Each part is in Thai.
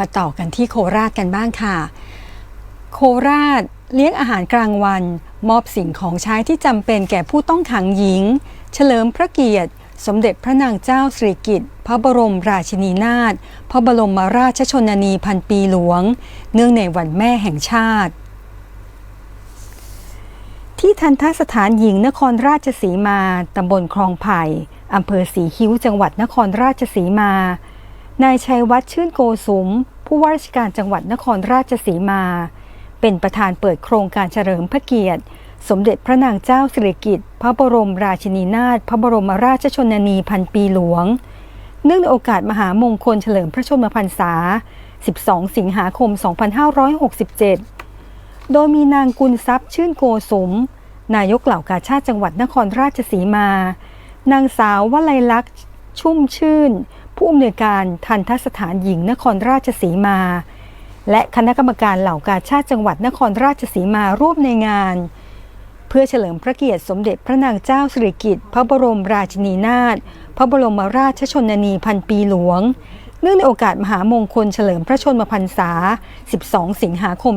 มาต่อกันที่โคราชกันบ้างค่ะ โคราชเลี้ยงอาหารกลางวัน มอบสิ่งของใช้ที่จำเป็นแก่ผู้ต้องขังหญิง เฉลิมพระเกียรติ สมเด็จพระนางเจ้าสิริกิติ์พระบรมราชินีนาถพระบรมราชชนนีพันปีหลวง เนื่องในวันแม่แห่งชาติ ที่ทันทสถานหญิงนครราชสีมาตำบลคลองไผ่อำเภอสีคิ้วจังหวัดนครราชสีมา นายชัยวัฒน์ชื่นโกสุม ผู้ว่าราชการจังหวัดนครราชสีมา เป็นประธานเปิดโครงการเฉลิมพระเกียรติ สมเด็จพระนางเจ้าสิริกิติ์พระบรมราชินีนาถพระบรมราชชนนีพันปีหลวง เนื่องในโอกาสมหามงคลเฉลิมพระชนมพรรษา 12 สิงหาคม 2567 โดยมีนางกุลทรัพย์ชื่นโกสุม นายกเหล่ากาชาติจังหวัดนครราชสีมา นางสาววลัยลักษณ์ชุ่มชื่น ผู้อำนวยการทันทสถานหญิงนครราชสีมา และคณะกรรมการเหล่ากาชาติจังหวัดนครราชสีมาร่วมในงาน เพื่อเฉลิมพระเกียรติสมเด็จพระนางเจ้าสิริกิติ์พระบรมราชินีนาถพระบรมราชชนนีพันปีหลวงเนื่องในโอกาสมหามงคลเฉลิมพระชนมพรรษา 12 สิงหาคม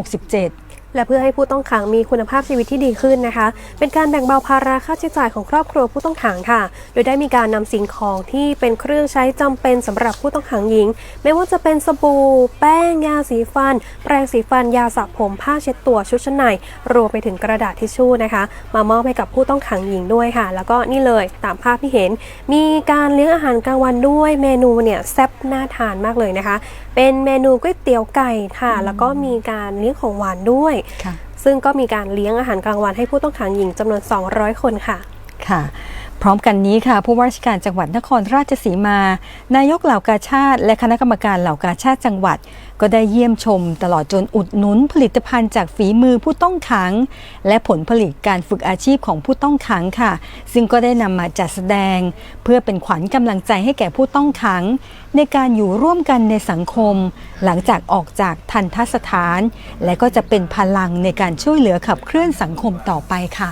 2567 และเพื่อให้ผู้ต้องขังมีคุณภาพชีวิตที่ดีขึ้นนะคะ เป็นการแบ่งเบาภาระค่าใช้จ่ายของครอบครัวผู้ต้องขังค่ะ โดยได้มีการนำสิ่งของที่เป็นเครื่องใช้จำเป็นสำหรับผู้ต้องขังหญิง ไม่ว่าจะเป็นสบู่ แป้ง ยาสีฟัน แปรงสีฟัน ยาสระผม ผ้าเช็ดตัว ชุดชั้นใน รวมไปถึงกระดาษทิชชู่นะคะ มามอบให้กับผู้ต้องขังหญิงด้วยค่ะ แล้วก็นี่เลยตามภาพที่เห็น มีการเลี้ยงอาหารกลางวันด้วยเมนูเนี่ยแซ่บน่าทานมากเลยนะคะ เป็นเมนูก๋วยเตี๋ยวไก่ค่ะ แล้วก็มีการเลี้ยงของหวานด้วยซึ่งก็มีการเลี้ยงอาหารกลางวันให้ผู้ต้องขังหญิงจำนวน 200 คนค่ะค่ะ พร้อมกันนี้ค่ะผู้ว่าราชการจังหวัดนครราชสีมา นายกเหล่ากาชาติ และคณะกรรมการเหล่ากาชาติจังหวัด ก็ได้เยี่ยมชม ตลอดจนอุดหนุนผลิตภัณฑ์จากฝีมือผู้ต้องขัง และผลผลิตการฝึกอาชีพของผู้ต้องขังค่ะ ซึ่งก็ได้นำมาจัดแสดง เพื่อเป็นขวัญกำลังใจให้แก่ผู้ต้องขัง ในการอยู่ร่วมกันในสังคม หลังจากออกจากทันทสถาน และก็จะเป็นพลังในการช่วยเหลือขับเคลื่อนสังคมต่อไปค่ะ